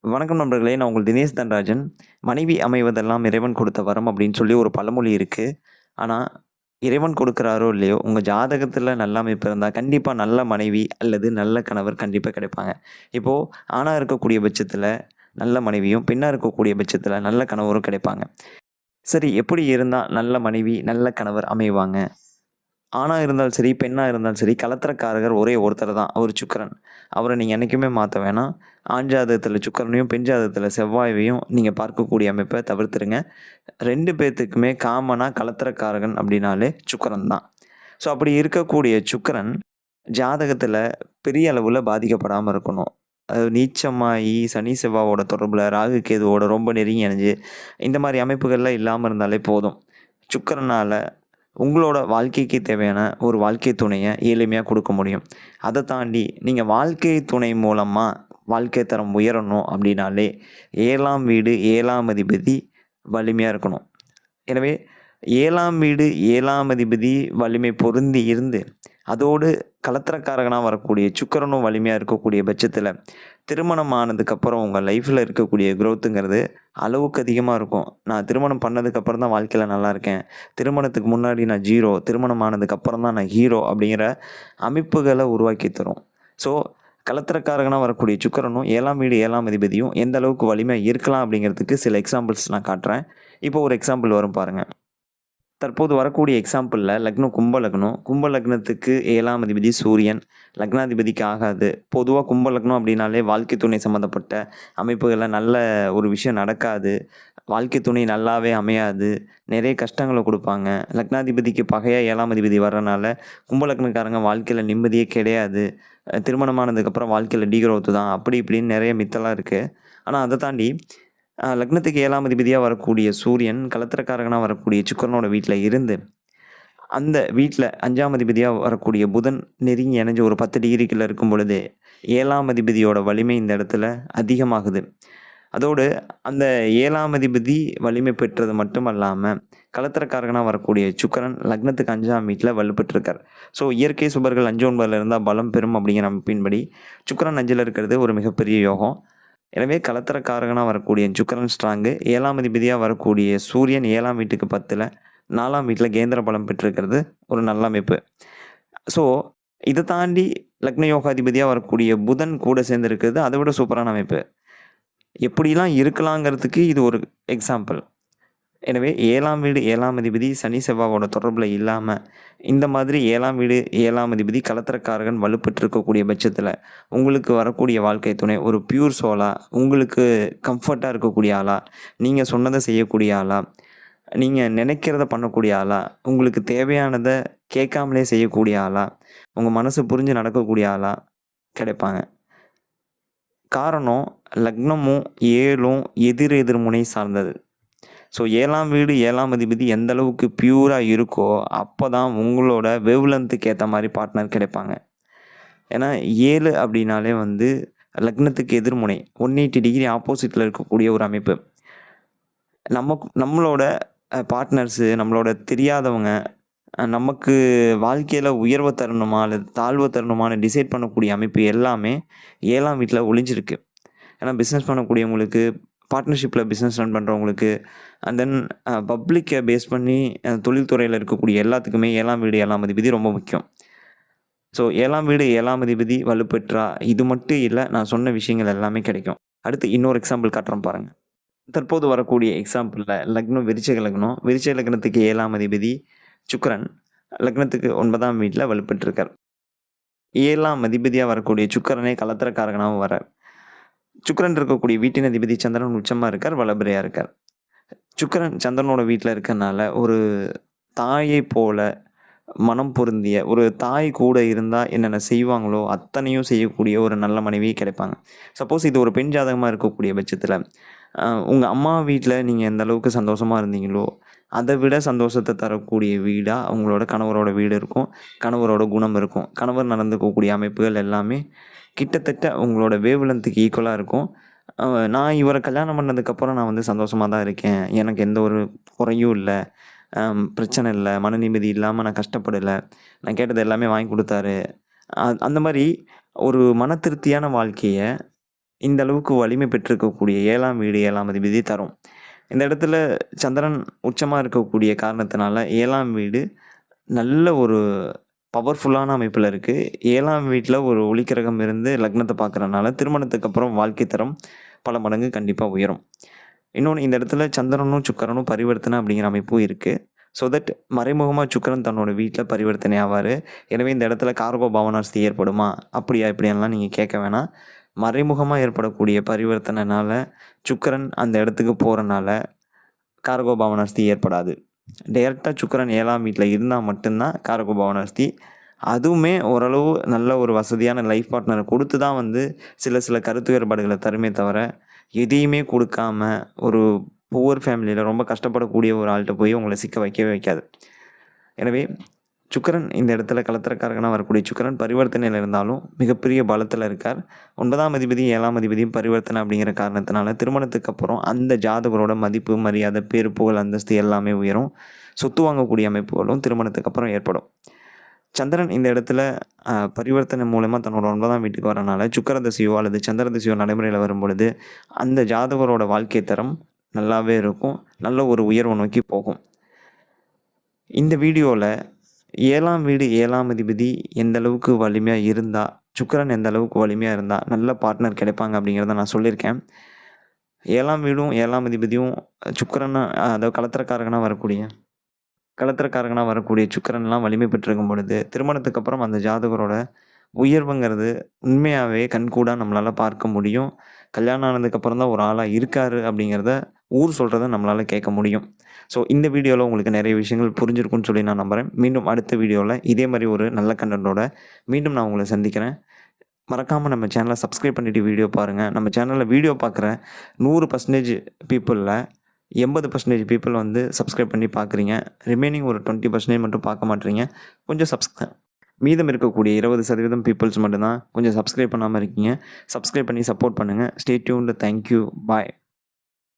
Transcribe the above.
வணக்கம் நண்பர்களே! நான் உங்கள் தினேஷ் தன்ராஜன். "மனைவி அமைவதெல்லாம் இறைவன் கொடுத்த வரம்" அப்படின்னு சொல்லி ஒரு பழமொழி இருக்குது ஆனால் இறைவன் கொடுக்குறாரோ இல்லையோ, உங்கள் ஜாதகத்தில் நல்ல அமைப்பு இருந்தால் கண்டிப்பாக நல்ல மனைவி அல்லது நல்ல கணவர் கண்டிப்பாக கிடைப்பாங்க. இப்போது ஆணாக இருக்கக்கூடிய பட்சத்தில் நல்ல மனைவியும், பெண்ணாக இருக்கக்கூடிய பட்சத்தில் நல்ல கணவரும் கிடைப்பாங்க. சரி, எப்படி இருந்தால் நல்ல மனைவி, நல்ல கணவர் அமைவாங்க? ஆணாக இருந்தாலும் சரி, பெண்ணாக இருந்தாலும் சரி, கலத்திரக்காரகர் ஒரே ஒருத்தர் தான். அவர் சுக்கிரன். அவரை நீங்கள் என்றைக்குமே மாற்ற வேணாம். ஆண் ஜாதகத்தில சுக்கரனையும் பெண் செவ்வாயையும் நீங்கள் பார்க்கக்கூடிய அமைப்பை தவிர்த்துருங்க. ரெண்டு பேர்த்துக்குமே காமனாக கலத்திரக்காரகன் அப்படின்னாலே சுக்கரன் தான். ஸோ, அப்படி இருக்கக்கூடிய சுக்கிரன் ஜாதகத்தில் பெரிய அளவில் பாதிக்கப்படாமல் இருக்கணும். அதாவது நீச்சமாயி, சனி, செவ்வாவோட தொடர்பில் ராகு, கேதுவோட ரொம்ப நெருங்கி அணிஞ்சு இந்த மாதிரி அமைப்புகள்லாம் இல்லாமல் இருந்தாலே போதும். சுக்கரனால் உங்களோட வாழ்க்கைக்கு தேவையான ஒரு வாழ்க்கை துணையை எளிமையாக கொடுக்க முடியும். அதை தாண்டி நீங்கள் வாழ்க்கை துணை மூலமாக வாழ்க்கை தரம் உயரணும் அப்படின்னாலே, ஏழாம் வீடு ஏழாம் அதிபதி வலிமையாக இருக்கணும். எனவே ஏழாம் வீடு ஏழாம் அதிபதி வலிமை பொருந்தி இருந்து, அதோடு கலத்திரக்காரகனாக வரக்கூடிய சுக்கரனும் வலிமையாக இருக்கக்கூடிய பட்சத்தில் திருமணம் ஆனதுக்கப்புறம் உங்கள் லைஃப்பில் இருக்கக்கூடிய க்ரோத்துங்கிறது அளவுக்கு அதிகமாக இருக்கும். நான் திருமணம் பண்ணதுக்கப்புறம் தான் வாழ்க்கையில் நல்லா இருக்கேன். திருமணத்துக்கு முன்னாடி நான் ஜீரோ. திருமணம் ஆனதுக்கப்புறம் தான் நான் ஹீரோ அப்படிங்கிற அமைப்புகளை உருவாக்கி தரும். ஸோ, கலத்திரக்காரகனாக வரக்கூடிய சுக்கரனும் ஏழாம் வீடு ஏழாம் அதிபதியும் எந்த அளவுக்கு வலிமையா இருக்கலாம் அப்படிங்கிறதுக்கு சில எக்ஸாம்பிள்ஸ் நான் காட்டுறேன். இப்போ ஒரு எக்ஸாம்பிள் வரும் பாருங்கள் தற்போது வரக்கூடிய எக்ஸாம்பிளில் லக்னம் கும்ப லக்னம். கும்ப லக்னத்துக்கு ஏழாம் அதிபதி சூரியன். லக்னாதிபதிக்கு ஆகாது. பொதுவாக கும்ப லக்னம் அப்படின்னாலே வாழ்க்கை துணை சம்மந்தப்பட்ட அமைப்புகளில் நல்ல ஒரு விஷயம் நடக்காது. வாழ்க்கை துணை நல்லாவே அமையாது. நிறைய கஷ்டங்களை கொடுப்பாங்க லக்னாதிபதிக்கு பகையாக ஏழாம் அதிபதி வர்றனால, கும்ப லக்னக்காரங்க வாழ்க்கையில் நிம்மதியே கிடையாது. திருமணமானதுக்கப்புறம் திருமணம் ஆனதுக்கப்புறம் தான். அப்படி இப்படின்னு நிறைய மித்தலாம் இருக்குது ஆனால் அதை தாண்டி லக்னத்துக்கு ஏழாம் அதிபதியாக வரக்கூடிய சூரியன், கலத்திரக்காரகனாக வரக்கூடிய சுக்கிரனோட வீட்டில் இருந்து, அந்த வீட்டில் அஞ்சாம் அதிபதியாக வரக்கூடிய புதன் நெருங்கி இணைஞ்சு ஒரு பத்து டிகிரிக்குள்ளே இருக்கும் பொழுது, ஏழாம் அதிபதியோட வலிமை இந்த இடத்துல அதிகமாகுது. அதோடு அந்த ஏழாம் அதிபதி வலிமை பெற்றது மட்டும் அல்லாமல் கலத்திரக்காரகனாக வரக்கூடிய சுக்கிரன் லக்னத்துக்கு அஞ்சாம் வீட்டில் வலுப்பெற்றிருக்கார். ஸோ, இயற்கை சுபர்கள் அஞ்சு ஒன்பதில் இருந்தால் பலம் பெறும் அப்படிங்கிற அமைப்பின்படி, சுக்கரன் அஞ்சில் இருக்கிறது ஒரு மிகப்பெரிய யோகம். எனவே கலத்திரக்காரகனா வரக்கூடிய சுக்கரன் ஸ்ட்ராங்கு. ஏழாம் அதிபதியாக வரக்கூடிய சூரியன் ஏழாம் வீட்டுக்கு பத்தில் நாலாம் வீட்டில் கேந்திர பலம் பெற்றிருக்கிறது ஒரு நல்ல அமைப்பு. ஸோ, இதை தாண்டி லக்ன யோகாதிபதியாக வரக்கூடிய புதன் கூட சேர்ந்துருக்கிறது அதை விட சூப்பரான அமைப்பு. எப்படிலாம் இருக்கலாங்கிறதுக்கு இது ஒரு எக்ஸாம்பிள். எனவே ஏழாம் வீடு ஏழாம் அதிபதி சனி, செவ்வாவோட தொடர்பில் இல்லாமல் இந்த மாதிரி ஏழாம் வீடு ஏழாம் அதிபதி கலத்திரக்காரகன் வலுப்பெற்றிருக்கக்கூடிய பட்சத்தில் உங்களுக்கு வரக்கூடிய வாழ்க்கை துணை ஒரு பியூர் சோலா, உங்களுக்கு கம்ஃபர்ட்டாக இருக்கக்கூடிய ஆளா, நீங்கள் சொன்னதை செய்யக்கூடிய ஆளா, நீங்கள் நினைக்கிறத பண்ணக்கூடிய ஆளா, உங்களுக்கு தேவையானதை கேட்காமலே செய்யக்கூடிய ஆளா, உங்கள் மனசு புரிஞ்சு நடக்கக்கூடிய ஆளா கிடைப்பாங்க. காரணம் லக்னமும், ஏழும் எதிர் எதிர் முனை சார்ந்தது. ஸோ, ஏழாம் வீடு ஏழாம் அதிபதி எந்த அளவுக்கு பியூராக இருக்கோ, அப்போ தான் உங்களோட வெவ்லென்த்துக்கு ஏற்ற மாதிரி பார்ட்னர் கிடைப்பாங்க. ஏன்னா ஏழு அப்படின்னாலே வந்து லக்னத்துக்கு எதிர்முனை. 180 டிகிரி ஆப்போசிட்டில் இருக்கக்கூடிய ஒரு அமைப்பு. நம்ம நம்மளோட பார்ட்னர்ஸு, நம்மளோட தெரியாதவங்க, நமக்கு வாழ்க்கையில் உயர்வை தரணுமா, அல்லது தாழ்வு தரணுமான்னு டிசைட் பண்ணக்கூடிய அமைப்பு எல்லாமே ஏழாம் வீட்டில் ஒளிஞ்சிருக்கு. ஏன்னா பிஸ்னஸ் பண்ணக்கூடியவங்களுக்கு, பார்ட்னர்ஷிப்பில் பிஸ்னஸ் ரன் பண்ணுறவங்களுக்கு அண்ட் தென் பப்ளிக்கை பேஸ் பண்ணி தொழில்துறையில் இருக்கக்கூடிய எல்லாத்துக்குமே ஏழாம் வீடு ஏழாம் அதிபதி ரொம்ப முக்கியம். ஸோ, ஏழாம் வீடு ஏழாம் அதிபதி வலுப்பெற்றா, இது மட்டும் இல்லை நான் சொன்ன விஷயங்கள் எல்லாமே கிடைக்கும். அடுத்து இன்னொரு எக்ஸாம்பிள் காட்டுறேன் பாருங்கள் தற்போது வரக்கூடிய எக்ஸாம்பிளில் லக்னம் விரிச்சக லக்னம். விருச்சிக லக்னத்துக்கு ஏழாம் அதிபதி சுக்ரன் லக்னத்துக்கு ஒன்பதாம் வீட்டில் வலுப்பெற்றிருக்கார். ஏழாம் அதிபதியாக வரக்கூடிய சுக்கரனே கலத்திரக்காரகனாகவும் வரார். சுக்கரன் இருக்கக்கூடிய வீட்டின் அதிபதி சந்திரன் உச்சமாக இருக்கார், வளபிரையாக இருக்கார். சுக்கரன் சந்திரனோட வீட்டில் இருக்கனால, ஒரு தாயைப் போல மனம் பொருந்திய, ஒரு தாய் கூட இருந்தால் என்னென்ன செய்வாங்களோ, அத்தனையும் செய்யக்கூடிய ஒரு நல்ல மனைவி கிடைப்பாங்க. சப்போஸ் இது ஒரு பெண் ஜாதகமாக இருக்கக்கூடிய பட்சத்தில் உங்கள் அம்மா வீட்டில் நீங்கள் எந்த அளவுக்கு சந்தோஷமாக இருந்தீங்களோ, அதை விட சந்தோஷத்தை தரக்கூடிய வீடாக அவங்களோட கணவரோட வீடு இருக்கும். கணவரோட குணம் இருக்கும். கணவர் நடந்துக்கக்கூடிய அமைப்புகள் எல்லாமே கிட்டத்தட்ட உங்களோட வேவ் ஈக்குவலாக இருக்கும். நான் இவரை கல்யாணம் பண்ணதுக்கப்புறம் நான் வந்து சந்தோஷமாக தான் இருக்கேன். எனக்கு எந்த ஒரு குறையும் இல்லை பிரச்சனை இல்லை மன நிம்மதி இல்லாமல் நான் கஷ்டப்படலை நான் கேட்டது எல்லாமே வாங்கி கொடுத்தாரு அ அந்த மாதிரி ஒரு மன திருப்தியான வாழ்க்கையை இந்த அளவுக்கு வலிமை பெற்றிருக்கக்கூடிய ஏழாம் வீடு ஏழாம் அதிபதி தரும். இந்த இடத்துல சந்திரன் உச்சமாக இருக்கக்கூடிய காரணத்தினால ஏழாம் வீடு நல்ல ஒரு பவர்ஃபுல்லான அமைப்பில் இருக்குது ஏழாம் வீட்டில் ஒரு ஒளிக்கிரகம் இருந்து லக்னத்தை பார்க்குறனால திருமணத்துக்கு அப்புறம் வாழ்க்கை தரம் பல மடங்கு கண்டிப்பாக உயரும். இன்னொன்று இந்த இடத்துல சந்திரனும் சுக்கரனும் பரிவர்த்தனை அப்படிங்கிற அமைப்பும் இருக்குது ஸோ தட் மறைமுகமாக சுக்கரன் தன்னோட வீட்டில் பரிவர்த்தனை ஆவார். எனவே இந்த இடத்துல கார்கோ பாவனாஸ்தி ஏற்படுமா? அப்படியா இப்படியெல்லாம் நீங்கள் கேட்க வேணாம். மறைமுகமாக ஏற்படக்கூடிய பரிவர்த்தனைனால சுக்கரன் அந்த இடத்துக்கு போகிறனால கார்கோ பாவனாஸ்தி ஏற்படாது. டைரெக்டாக சுக்கரன் ஏழாம் வீட்டில் இருந்தால் மட்டும்தான் காரகோ பவனாஸ்தி அதுவுமே ஓரளவு நல்ல ஒரு வசதியான லைஃப் பார்ட்னரை கொடுத்து தான் வந்து சில சில கருத்து வேறுபாடுகளை தருமே தவிர எதையுமே கொடுக்காம ஒரு புவர் ஃபேமிலியில் ரொம்ப கஷ்டப்படக்கூடிய ஒரு ஆள்கிட்ட போய் உங்களை சிக்க வைக்கவே வைக்காது. எனவே சுக்கரன் இந்த இடத்துல கலத்திரக்காரகனாக வரக்கூடிய சுக்கரன் பரிவர்த்தனையில் இருந்தாலும் மிகப்பெரிய பலத்தில் இருக்கார். ஒன்பதாம் அதிபதி ஏழாம் அதிபதியும் பரிவர்த்தனை அப்படிங்கிற காரணத்தினால திருமணத்துக்கு அப்புறம் அந்த ஜாதகரோட மதிப்பு மரியாதை பேர் புகழ் அந்தஸ்து எல்லாமே உயரும். சொத்து வாங்கக்கூடிய அமைப்புகளும் திருமணத்துக்கு அப்புறம் ஏற்படும். சந்திரன் இந்த இடத்துல பரிவர்த்தனை மூலமாக தன்னோட ஒன்பதாம் வீட்டுக்கு வரனால சுக்கர திசையோ அல்லது சந்திரதசியோ நடைமுறையில் வரும் பொழுது அந்த ஜாதகரோட வாழ்க்கை தரம் நல்லாவே இருக்கும். நல்ல ஒரு உயர்வை நோக்கி போகும். இந்த வீடியோவில் ஏழாம் வீடு ஏழாம் அதிபதி எந்த அளவுக்கு வலிமையாக இருந்தால் சுக்கரன் எந்த அளவுக்கு வலிமையாக இருந்தால் நல்ல பார்ட்னர் கிடைப்பாங்க அப்படிங்கிறத நான் சொல்லியிருக்கேன். ஏழாம் வீடும் ஏழாம் அதிபதியும் சுக்கிரனா அதாவது கலத்திரக்காரகனாக வரக்கூடிய கலத்திரக்காரகனாக வரக்கூடிய சுக்கரன்லாம் வலிமை பெற்றிருக்கும் பொழுது திருமணத்துக்கு அப்புறம் அந்த ஜாதகரோட உயர்வுங்கிறது உண்மையாகவே கண்கூடாக நம்மளால் பார்க்க முடியும். கல்யாணம் ஆனதுக்கப்புறம் தான் ஒரு ஆளாக இருக்காரு அப்படிங்கிறத ஊர் சொல்கிறத நம்மளால் கேட்க முடியும். ஸோ இந்த வீடியோவில் உங்களுக்கு நிறைய விஷயங்கள் புரிஞ்சிருக்கும்னு சொல்லி நான் நம்புகிறேன் மீண்டும் அடுத்த வீடியோவில் இதே மாதிரி ஒரு நல்ல கண்டென்ட்டோட மீண்டும் நான் உங்களை சந்திக்கிறேன். மறக்காமல் நம்ம சேனலை சப்ஸ்கிரைப் பண்ணிவிட்டு வீடியோ பாருங்கள் நம்ம சேனலில் வீடியோ பார்க்குற நூறு பர்சன்டேஜ் பீப்புளில் எண்பது பர்சன்டேஜ் பீப்புள் வந்து சப்ஸ்கிரைப் பண்ணி பார்க்குறீங்க. ரிமைனிங் ஒரு டுவெண்ட்டி பர்சன்டேஜ் மட்டும் பார்க்க மாட்டீங்க. கொஞ்சம் சப்ஸ்கிரை மீதம் இருக்கக்கூடிய இருபது சதவீதம் பீப்புள்ஸ் மட்டும்தான் கொஞ்சம் சப்ஸ்கிரைப் பண்ணாமல் இருக்கீங்க. சப்ஸ்கிரைப் பண்ணி சப்போர்ட் பண்ணுங்கள் ஸ்டே டியூன்டு தேங்க்யூ பாய்